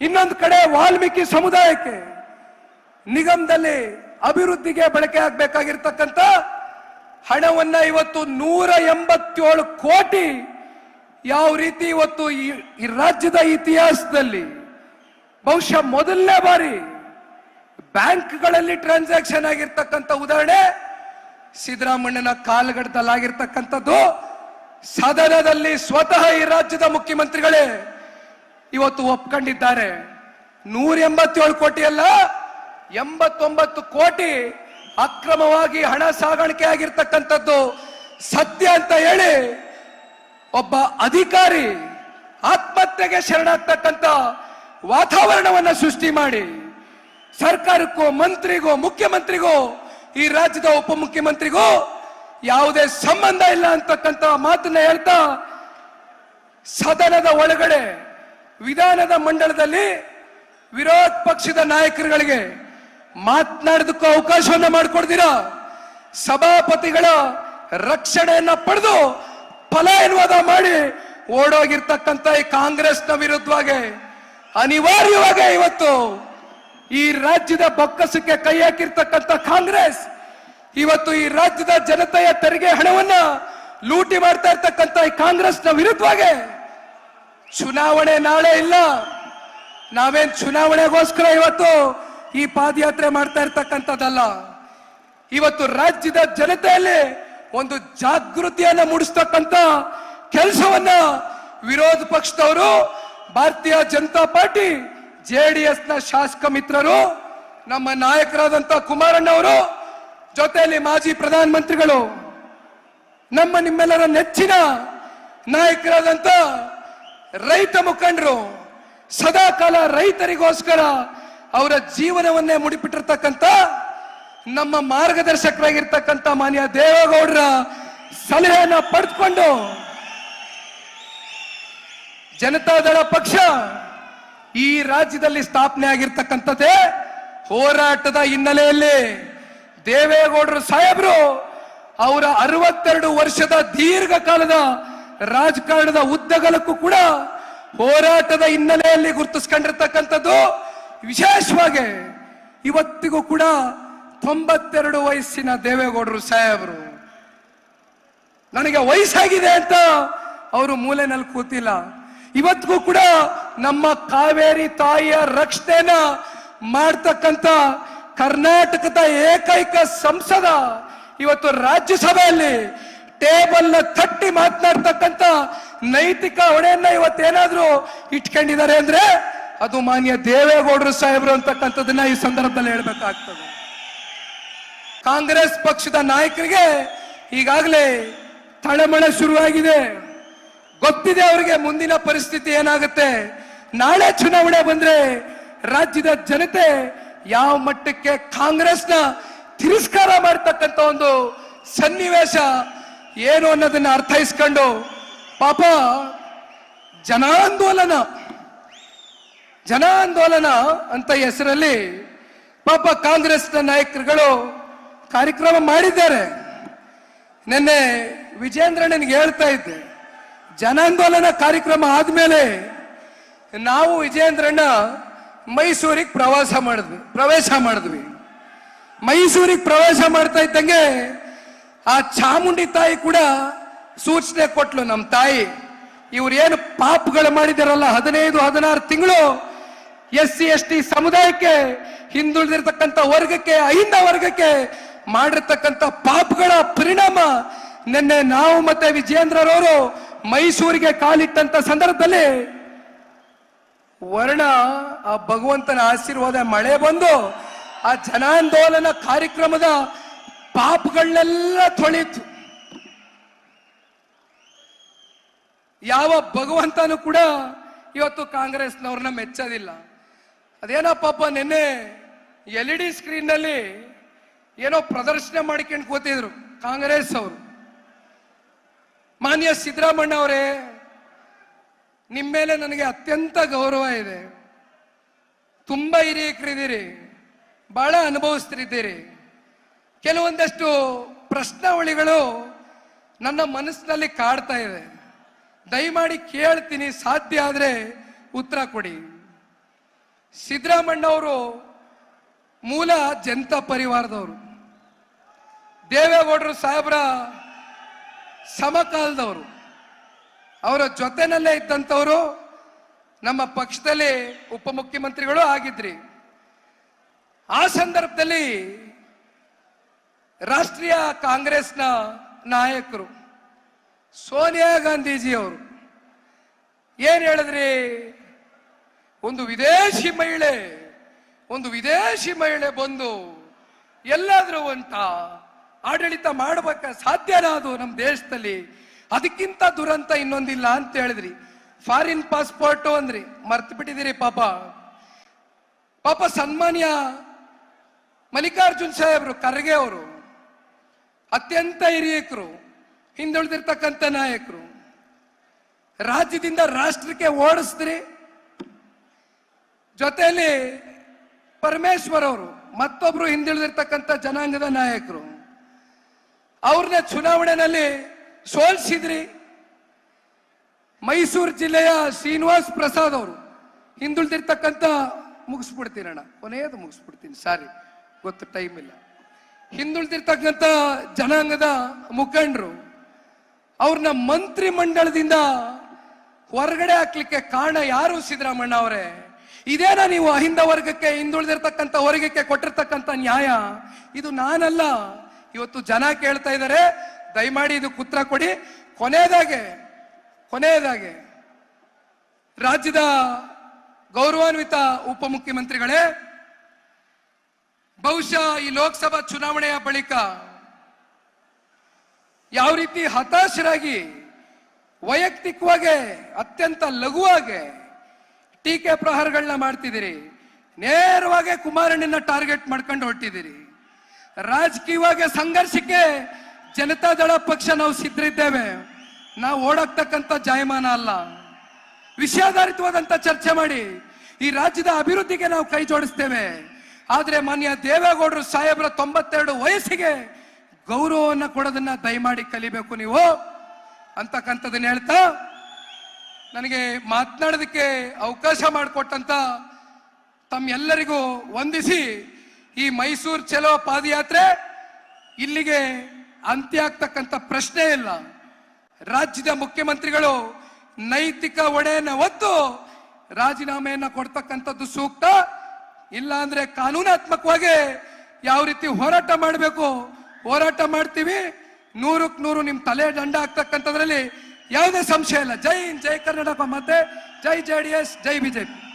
ಇನ್ನೊಂದು ಕಡೆ ವಾಲ್ಮೀಕಿ ಸಮುದಾಯಕ್ಕೆ ನಿಗಮದಲ್ಲಿ ಅಭಿವೃದ್ಧಿಗೆ ಬಳಕೆ ಆಗಬೇಕಾಗಿರ್ತಕ್ಕಂಥ ಹಣವನ್ನ ಇವತ್ತು ನೂರ ಎಂಬತ್ತೇಳು ಕೋಟಿ ಯಾವ ರೀತಿ ಇವತ್ತು ಈ ರಾಜ್ಯದ ಇತಿಹಾಸದಲ್ಲಿ ಬಹುಶಃ ಮೊದಲನೇ ಬಾರಿ ಬ್ಯಾಂಕ್ಗಳಲ್ಲಿ ಟ್ರಾನ್ಸಾಕ್ಷನ್ ಆಗಿರ್ತಕ್ಕಂಥ ಉದಾಹರಣೆ ಸಿದ್ದರಾಮಣ್ಣನ ಕಾಲಘಟ್ಟದಲ್ಲಾಗಿರ್ತಕ್ಕಂಥದ್ದು ಸದನದಲ್ಲಿ ಸ್ವತಃ ಈ ರಾಜ್ಯದ ಮುಖ್ಯಮಂತ್ರಿಗಳೇ ಇವತ್ತು ಒಪ್ಕೊಂಡಿದ್ದಾರೆ. ನೂರ ಎಂಬತ್ತೇಳು ಕೋಟಿ ಅಲ್ಲ ಎಂಬತ್ತೊಂಬತ್ತು ಕೋಟಿ ಅಕ್ರಮವಾಗಿ ಹಣ ಸಾಗಾಣಿಕೆ ಆಗಿರ್ತಕ್ಕಂಥದ್ದು ಸತ್ಯ ಅಂತ ಹೇಳಿ ಒಬ್ಬ ಅಧಿಕಾರಿ ಆತ್ಮಹತ್ಯೆಗೆ ಶರಣಾಗ್ತಕ್ಕಂಥ ವಾತಾವರಣವನ್ನ ಸೃಷ್ಟಿ ಮಾಡಿ, ಸರ್ಕಾರಕ್ಕೂ ಮಂತ್ರಿಗೂ ಮುಖ್ಯಮಂತ್ರಿಗೂ, ಈ ರಾಜ್ಯದ ಉಪಮುಖ್ಯಮಂತ್ರಿಗೂ ಯಾವುದೇ ಸಂಬಂಧ ಇಲ್ಲ ಅಂತಕ್ಕಂಥ ಮಾತನ್ನ ಹೇಳ್ತಾ ಸದನದ ಒಳಗಡೆ ವಿಧಾನದ ಮಂಡಳದಲ್ಲಿ ವಿರೋಧ ಪಕ್ಷದ ನಾಯಕರುಗಳಿಗೆ ಮಾತನಾಡೋದಕ್ಕೂ ಅವಕಾಶವನ್ನ ಮಾಡಿಕೊಡ್ತೀರಾ? ಸಭಾಪತಿಗಳ ರಕ್ಷಣೆಯನ್ನ ಪಡೆದು ಫಲಾನುವಾದ ಮಾಡಿ ಓಡೋಗಿರ್ತಕ್ಕಂಥ ಈ ಕಾಂಗ್ರೆಸ್ನ ವಿರುದ್ಧವಾಗಿ ಅನಿವಾರ್ಯವಾಗಿ ಇವತ್ತು ಈ ರಾಜ್ಯದ ಬೊಕ್ಕಸಕ್ಕೆ ಕೈ ಹಾಕಿರ್ತಕ್ಕಂಥ ಕಾಂಗ್ರೆಸ್ ಇವತ್ತು ಈ ರಾಜ್ಯದ ಜನತೆಯ ತೆರಿಗೆ ಹಣವನ್ನ ಲೂಟಿ ಮಾಡ್ತಾ ಇರ್ತಕ್ಕಂಥ ಈ ಕಾಂಗ್ರೆಸ್ನ ವಿರುದ್ಧವಾಗಿ ಚುನಾವಣೆ ನಾಳೆ ಇಲ್ಲ. ನಾವೇನ್ ಚುನಾವಣೆಗೋಸ್ಕರ ಇವತ್ತು ಈ ಪಾದಯಾತ್ರೆ ಮಾಡ್ತಾ ಇರ್ತಕ್ಕಂಥದ್ದಲ್ಲ. ಇವತ್ತು ರಾಜ್ಯದ ಜನತೆಯಲ್ಲಿ ಒಂದು ಜಾಗೃತಿಯನ್ನ ಮೂಡಿಸ್ತಕ್ಕಂಥ ಕೆಲಸವನ್ನ ವಿರೋಧ ಪಕ್ಷದವರು, Bharatiya Janata party, J D ಎಸ್ನ ಶಾಸಕ ಮಿತ್ರರು, ನಮ್ಮ ನಾಯಕರಾದಂತ ಕುಮಾರಣ್ಣವರು, ಜೊತೆಯಲ್ಲಿ ಮಾಜಿ ಪ್ರಧಾನ ಮಂತ್ರಿಗಳು ನಮ್ಮ ನಿಮ್ಮೆಲ್ಲರ ನೆಚ್ಚಿನ ನಾಯಕರಾದಂತ ರೈತ ಮುಖಂಡರು ಸದಾ ಕಾಲ ರೈತರಿಗೋಸ್ಕರ ಅವರ ಜೀವನವನ್ನೇ ಮುಡಿಪಿಟ್ಟಿರ್ತಕ್ಕಂಥ ನಮ್ಮ ಮಾರ್ಗದರ್ಶಕರಾಗಿರ್ತಕ್ಕಂಥ ಮಾನ್ಯ ದೇವೇಗೌಡರ ಸಲಹೆಯನ್ನ ಪಡೆದುಕೊಂಡು ಜನತಾದಳ ಪಕ್ಷ ಈ ರಾಜ್ಯದಲ್ಲಿ ಸ್ಥಾಪನೆ ಆಗಿರ್ತಕ್ಕಂಥದ್ದೇ ಹೋರಾಟದ ಹಿನ್ನೆಲೆಯಲ್ಲಿ ದೇವೇಗೌಡರು ಸಾಹೇಬರು ಅವರ ಅರವತ್ತೆರಡು ವರ್ಷದ ದೀರ್ಘಕಾಲದ ರಾಜಕಾರಣದ ಉದ್ದಗಲಕ್ಕೂ ಕೂಡ ಹೋರಾಟದ ಹಿನ್ನೆಲೆಯಲ್ಲಿ ಗುರುತಿಸ್ಕೊಂಡಿರ್ತಕ್ಕಂಥದ್ದು ವಿಶೇಷವಾಗಿ ಇವತ್ತಿಗೂ ಕೂಡ ತೊಂಬತ್ತೆರಡು ವಯಸ್ಸಿನ ದೇವೇಗೌಡರು ಸಾಹೇಬರು. ನನಗೆ ವಯಸ್ಸಾಗಿದೆ ಅಂತ ಅವರು ಮೂಲೆನಲ್ಲಿ ಕೂತಿಲ್ಲ. ಇವತ್ತಿಗೂ ಕೂಡ ನಮ್ಮ ಕಾವೇರಿ ತಾಯಿಯ ರಕ್ಷಣೆನ ಮಾಡ್ತಕ್ಕಂಥ ಕರ್ನಾಟಕದ ಏಕೈಕ ಸಂಸದ ಇವತ್ತು ರಾಜ್ಯಸಭೆಯಲ್ಲಿ ಟೇಬಲ್ನ ತಟ್ಟಿ ಮಾತನಾಡ್ತಕ್ಕಂಥ ನೈತಿಕ ಹೊಣೆಯನ್ನ ಇವತ್ತೇನಾದ್ರೂ ಇಟ್ಕೊಂಡಿದ್ದಾರೆ ಅಂದ್ರೆ ಅದು ಮಾನ್ಯ ದೇವೇಗೌಡರು ಸಾಹೇಬರು ಅಂತಕ್ಕಂಥದ್ದನ್ನ ಈ ಸಂದರ್ಭದಲ್ಲಿ ಹೇಳ್ಬೇಕಾಗ್ತದೆ. ಕಾಂಗ್ರೆಸ್ ಪಕ್ಷದ ನಾಯಕರಿಗೆ ಈಗಾಗಲೇ ತಳಮಳ ಶುರುವಾಗಿದೆ. ಗೊತ್ತಿದೆ ಅವರಿಗೆ ಮುಂದಿನ ಪರಿಸ್ಥಿತಿ ಏನಾಗುತ್ತೆ. ನಾಳೆ ಚುನಾವಣೆ ಬಂದ್ರೆ ರಾಜ್ಯದ ಜನತೆ ಯಾವ ಮಟ್ಟಕ್ಕೆ ಕಾಂಗ್ರೆಸ್ನ ತಿರಸ್ಕಾರ ಮಾಡ್ತಕ್ಕಂಥ ಒಂದು ಸನ್ನಿವೇಶ ಏನು ಅನ್ನೋದನ್ನ ಅರ್ಥೈಸ್ಕೊಂಡು ಪಾಪ ಜನಾಂದೋಲನ ಜನಾಂದೋಲನ ಅಂತ ಹೆಸರಲ್ಲಿ ಪಾಪ ಕಾಂಗ್ರೆಸ್ನ ನಾಯಕರುಗಳು ಕಾರ್ಯಕ್ರಮ ಮಾಡಿದ್ದಾರೆ. ನಿನ್ನೆ ವಿಜೇಂದ್ರಣ್ಣನಿಗೆ ಹೇಳ್ತಾ ಇದ್ದೆ, ಜನಾಂದೋಲನ ಕಾರ್ಯಕ್ರಮ ಆದ್ಮೇಲೆ ನಾವು ವಿಜೇಂದ್ರಣ್ಣ ಮೈಸೂರಿಗೆ ಪ್ರವಾಸ ಮಾಡಿದ್ವಿ, ಪ್ರವೇಶ ಮಾಡಿದ್ವಿ. ಮೈಸೂರಿಗೆ ಪ್ರವೇಶ ಮಾಡ್ತಾ ಇದ್ದಂಗೆ ಆ ಚಾಮುಂಡಿ ತಾಯಿ ಕೂಡ ಸೂಚನೆ ಕೊಟ್ಲು ನಮ್ಮ ತಾಯಿ ಇವ್ರು ಏನು ಪಾಪಗಳು ಮಾಡಿದಾರಲ್ಲ, ಹದಿನೈದು, ಹದಿನಾರು ತಿಂಗಳು ಎಸ್ ಸಿ, ಎಸ್ ಟಿ ಸಮುದಾಯಕ್ಕೆ, ಹಿಂದುಳಿದಿರ್ತಕ್ಕಂಥ ವರ್ಗಕ್ಕೆ, ಅಹಿಂದ ವರ್ಗಕ್ಕೆ ಮಾಡಿರ್ತಕ್ಕಂಥ ಪಾಪಗಳ ಪರಿಣಾಮ ನಿನ್ನೆ ನಾವು ಮತ್ತೆ ವಿಜೇಂದ್ರರವರು ಮೈಸೂರಿಗೆ ಕಾಲಿಟ್ಟಂತ ಸಂದರ್ಭದಲ್ಲಿ ವರ್ಣ ಆ ಭಗವಂತನ ಆಶೀರ್ವಾದ ಮಳೆ ಬಂದು ಆ ಜನಾಂದೋಲನ ಕಾರ್ಯಕ್ರಮದ ಪಾಪಗಳನ್ನೆಲ್ಲ ತೊಳಿತು ಯಾವ ಭಗವಂತನೂ ಕೂಡ ಇವತ್ತು ಕಾಂಗ್ರೆಸ್ನವ್ರನ್ನ ಮೆಚ್ಚೋದಿಲ್ಲ. ಅದೇನೋ ಪಾಪ ನಿನ್ನೆ ಎಲ್ ಇ ಡಿ ಸ್ಕ್ರೀನ್ನಲ್ಲಿ ಏನೋ ಪ್ರದರ್ಶನ ಮಾಡ್ಕೊಂಡು ಕೂತಿದ್ರು ಕಾಂಗ್ರೆಸ್ ಅವರು. ಮಾನ್ಯ ಸಿದ್ದರಾಮಣ್ಣ ಅವರೇ ನಿಮ್ಮ ಮೇಲೆ ನನಗೆ ಅತ್ಯಂತ ಗೌರವ ಇದೆ. ತುಂಬಾ ಹಿರಿಯಕರಿದ್ದೀರಿ, ಬಹಳ ಅನುಭವಿಸ್ತಿದ್ದೀರಿ ಕೆಲವೊಂದಷ್ಟು ಪ್ರಶ್ನಾವಳಿಗಳು ನನ್ನ ಮನಸ್ಸಿನಲ್ಲಿ ಕಾಡ್ತಾ ಇದೆ. ದಯಮಾಡಿ ಕೇಳ್ತೀನಿ, ಸಾಧ್ಯ ಆದರೆ ಉತ್ತರ ಕೊಡಿ. ಸಿದ್ದರಾಮಣ್ಣವರು ಮೂಲ ಜನತಾ ಪರಿವಾರದವರು. ದೇವೇಗೌಡರು ಸಾಹೇಬರ ಸಮಕಾಲದವರು. ಅವರ ಜೊತೆನಲ್ಲೇ ಇದ್ದಂಥವರು ನಮ್ಮ ಪಕ್ಷದಲ್ಲಿ ಉಪಮುಖ್ಯಮಂತ್ರಿಗಳು ಆಗಿದ್ರಿ. ಆ ಸಂದರ್ಭದಲ್ಲಿ ರಾಷ್ಟ್ರೀಯ ಕಾಂಗ್ರೆಸ್ನ ನಾಯಕರು ಸೋನಿಯಾ ಗಾಂಧೀಜಿಯವರು. ಏನ್ ಹೇಳಿದ್ರಿ? ಒಂದು ವಿದೇಶಿ ಮಹಿಳೆ, ಒಂದು ವಿದೇಶಿ ಮಹಿಳೆ ಬಂದು ಎಲ್ಲಾದ್ರೂ ಅಂತ ಆಡಳಿತ ಮಾಡಬೇಕ ಸಾಧ್ಯನಾ ಅದು ನಮ್ಮ ದೇಶದಲ್ಲಿ? ಅದಕ್ಕಿಂತ ದುರಂತ ಇನ್ನೊಂದಿಲ್ಲ ಅಂತ ಹೇಳಿದ್ರಿ. ಫಾರಿನ್ ಪಾಸ್ಪೋರ್ಟ್ ಅಂದ್ರಿ. ಮರ್ತು ಬಿಟ್ಟಿದ್ದೀರಿ ಪಾಪ. ಪಾಪ ಸನ್ಮಾನ್ಯ ಮಲ್ಲಿಕಾರ್ಜುನ್ ಸಾಹೇಬ್ರು, ಖರ್ಗೆ ಅವರು. ಅತ್ಯಂತ ಹಿರಿಯಕರು, ಹಿಂದುಳಿದಿರ್ತಕ್ಕಂಥ ನಾಯಕರು. ರಾಜ್ಯದಿಂದ ರಾಷ್ಟ್ರಕ್ಕೆ ಓಡಿಸಿದ್ರಿ ಜೊತೆಯಲ್ಲಿ ಪರಮೇಶ್ವರ್ ಅವರು ಮತ್ತೊಬ್ರು ಹಿಂದುಳಿದಿರ್ತಕ್ಕಂಥ ಜನಾಂಗದ ನಾಯಕರು. ಅವ್ರನ್ನ ಚುನಾವಣೆಯಲ್ಲಿ ಸೋಲ್ಸಿದ್ರಿ. ಮೈಸೂರು ಜಿಲ್ಲೆಯ ಶ್ರೀನಿವಾಸ್ ಪ್ರಸಾದ್ ಅವರು ಹಿಂದುಳಿದಿರ್ತಕ್ಕಂಥ ಮುಗಿಸ್ಬಿಡ್ತೀನಿ ಅಣ್ಣ ಕೊನೆಯದು ಮುಗಿಸ್ಬಿಡ್ತೀನಿ. ಸಾರಿ, ಗೊತ್ತು ಟೈಮ್ ಇಲ್ಲ. ಹಿಂದುಳಿದಿರ್ತಕ್ಕಂಥ ಜನಾಂಗದ ಮುಖಂಡರು ಅವ್ರನ್ನ ಮಂತ್ರಿ ಮಂಡಲದಿಂದ ಹೊರಗಡೆ ಹಾಕ್ಲಿಕ್ಕೆ ಕಾರಣ ಯಾರು ಸಿದ್ದರಾಮಣ್ಣ ಅವರೇ? ಇದೇನಾ ನೀವು ಅಹಿಂದ ವರ್ಗಕ್ಕೆ, ಹಿಂದುಳಿದಿರ್ತಕ್ಕಂಥ ವರ್ಗಕ್ಕೆ ಕೊಟ್ಟಿರ್ತಕ್ಕಂಥ ನ್ಯಾಯ? ಇದು ನಾನಲ್ಲ. ಇವತ್ತು ಜನ ಕೇಳ್ತಾ ಇದ್ದಾರೆ ದಯಮಾಡಿ ಇದು ಕುತ್ರ ಕೊಡಿ. ಕೊನೆಯದಾಗೆ ಕೊನೆಯದಾಗೆ ರಾಜ್ಯದ ಗೌರವಾನ್ವಿತ ಉಪಮುಖ್ಯಮಂತ್ರಿಗಳೇ ಬಹುಶಃ ಈ ಲೋಕಸಭಾ ಚುನಾವಣೆಯ ಬಳಿಕ ಯಾವ ರೀತಿ ಹತಾಶರಾಗಿ, ವೈಯಕ್ತಿಕವಾಗಿ, ಅತ್ಯಂತ ಲಘುವಾಗಿ ಟೀಕೆ ಪ್ರಹಾರಗಳನ್ನ ಮಾಡ್ತಿದ್ದೀರಿ, ನೇರವಾಗಿ ಕುಮಾರಣ್ಣನ ಟಾರ್ಗೆಟ್ ಮಾಡ್ಕೊಂಡು ಹೊರಟಿದ್ದೀರಿ. ರಾಜಕೀಯವಾಗಿ ಸಂಘರ್ಷಕ್ಕೆ ಜನತಾದಳ ಪಕ್ಷ ನಾವು ಸಿದ್ಧರಿದ್ದೇವೆ. ನಾವು ಓಡಾಕ್ತಕ್ಕಂಥ ಜಾಯಮಾನ ಅಲ್ಲ. ವಿಷಯಾಧಾರಿತವಾದಂತ ಚರ್ಚೆ ಮಾಡಿ ಈ ರಾಜ್ಯದ ಅಭಿವೃದ್ಧಿಗೆ ನಾವು ಕೈ ಜೋಡಿಸ್ತೇವೆ. ಆದ್ರೆ ಮಾನ್ಯ ದೇವೇಗೌಡರು ಸಾಹೇಬರ ತೊಂಬತ್ತೆರಡು ವಯಸ್ಸಿಗೆ ಗೌರವವನ್ನು ಕೊಡೋದನ್ನ ದಯಮಾಡಿ ಕಲಿಬೇಕು ನೀವು ಅಂತಕ್ಕಂಥದ್ದನ್ನ ಹೇಳ್ತಾ, ನನಗೆ ಮಾತನಾಡೋದಕ್ಕೆ ಅವಕಾಶ ಮಾಡಿಕೊಟ್ಟಂತ ತಮ್ಮೆಲ್ಲರಿಗೂ ವಂದಿಸಿ ಈ ಮೈಸೂರು ಚಲೋ ಪಾದಯಾತ್ರೆ. ಇಲ್ಲಿಗೆ ಅಂತ್ಯ ಆಗ್ತಕ್ಕಂಥ ಪ್ರಶ್ನೆ ಇಲ್ಲ. ರಾಜ್ಯದ ಮುಖ್ಯಮಂತ್ರಿಗಳು ನೈತಿಕ ಒಡೆಯನ್ನು ಒತ್ತು ರಾಜೀನಾಮೆಯನ್ನು ಕೊಡ್ತಕ್ಕಂಥದ್ದು ಸೂಕ್ತ. ಇಲ್ಲ ಅಂದ್ರೆ ಕಾನೂನಾತ್ಮಕವಾಗಿ ಯಾವ ರೀತಿ ಹೋರಾಟ ಮಾಡಬೇಕು? ಹೋರಾಟ ಮಾಡ್ತೀವಿ. ನೂರಕ್ಕೆ ನೂರು ನಿಮ್ ತಲೆ ದಂಡ ಆಗ್ತಕ್ಕಂಥದ್ರಲ್ಲಿ ಯಾವುದೇ ಸಂಶಯ ಇಲ್ಲ. ಜೈ ಜೈ ಕರ್ನಾಟಕ ಮತ್ತೆ ಜೈ ಜೆ ಡಿ ಎಸ್, ಜೈ ಬಿಜೆಪಿ